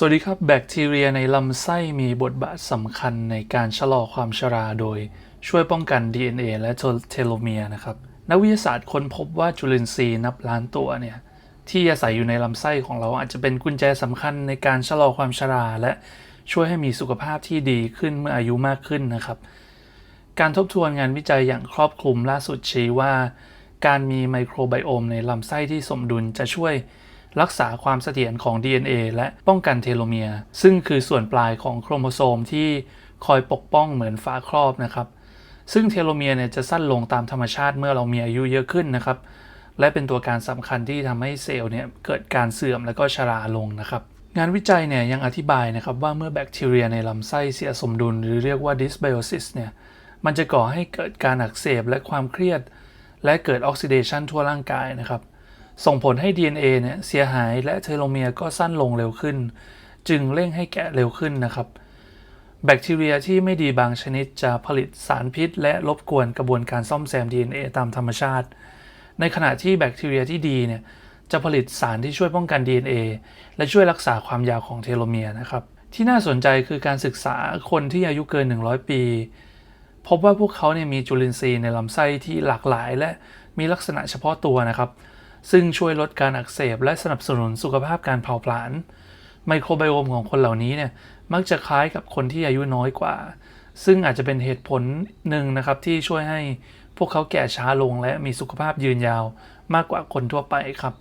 สวัสดีครับ แบคทีเรียในลำไส้มีบทบาทสำคัญในการชะลอความชราโดยช่วยป้องกัน DNA และเทโลเมียร์นะครับ นักวิทยาศาสตร์ค้นพบว่าจุลินทรีย์นับล้านตัวเนี่ยที่อาศัยอยู่ในลำไส้ของเราอาจจะเป็นกุญแจสำคัญในการชะลอความชรา และช่วยให้มีสุขภาพที่ดีขึ้นเมื่ออายุมากขึ้นนะครับ การทบทวนงานวิจัยอย่างครอบคลุมล่าสุดชี้ว่า การมีไมโครไบโอมในลำไส้ที่สมดุลจะช่วย รักษาความเสถียรของ DNA และป้องกันเทโลเมียร์ ซึ่งคือส่วนปลายของโครโมโซมที่คอยปกป้องเหมือนฝาครอบนะครับ ซึ่งเทโลเมียร์เนี่ยจะสั้นลงตามธรรมชาติเมื่อเรามีอายุเยอะขึ้นนะครับ และเป็นตัวการสำคัญที่ทำให้เซลล์เนี่ยเกิดการเสื่อมและก็ชราลงนะครับงานวิจัยเนี่ยยังอธิบายนะครับว่าเมื่อแบคทีเรียในลำไส้เสียสมดุล หรือเรียกว่า dysbiosis เนี่ยมันจะก่อให้เกิดการอักเสบและความเครียด และเกิดออกซิเดชันทั่วร่างกายนะครับ ส่งผลให้ DNA เนี่ยเสียหายและเทโลเมียร์ก็สั้นลงเร็วขึ้น จึงเร่งให้แก่เร็วขึ้นนะครับ แบคทีเรียที่ไม่ดีบางชนิดจะผลิตสารพิษ และรบกวนกระบวนการซ่อมแซม DNA ตามธรรมชาติ ในขณะที่แบคทีเรียที่ดีเนี่ยจะผลิตสารที่ช่วยป้องกัน DNA และช่วยรักษาความยาวของเทโลเมียร์นะครับ ที่น่าสนใจคือการศึกษาคนที่อายุเกิน 100 ปี พบว่าพวกเขาเนี่ยมีจุลินทรีย์ในลำไส้ที่หลากหลาย และมีลักษณะเฉพาะตัวนะครับ ซึ่งช่วยลดการอักเสบและสนับสนุนสุขภาพการเผาผลาญไมโครไบโอมของคนเหล่านี้เนี่ยมักจะคล้ายกับคนที่อายุน้อยกว่า ซึ่งอาจจะเป็นเหตุผลหนึ่งนะครับที่ช่วยให้พวกเขาแก่ช้าลงและมีสุขภาพยืนยาวมากกว่าคนทั่วไปครับ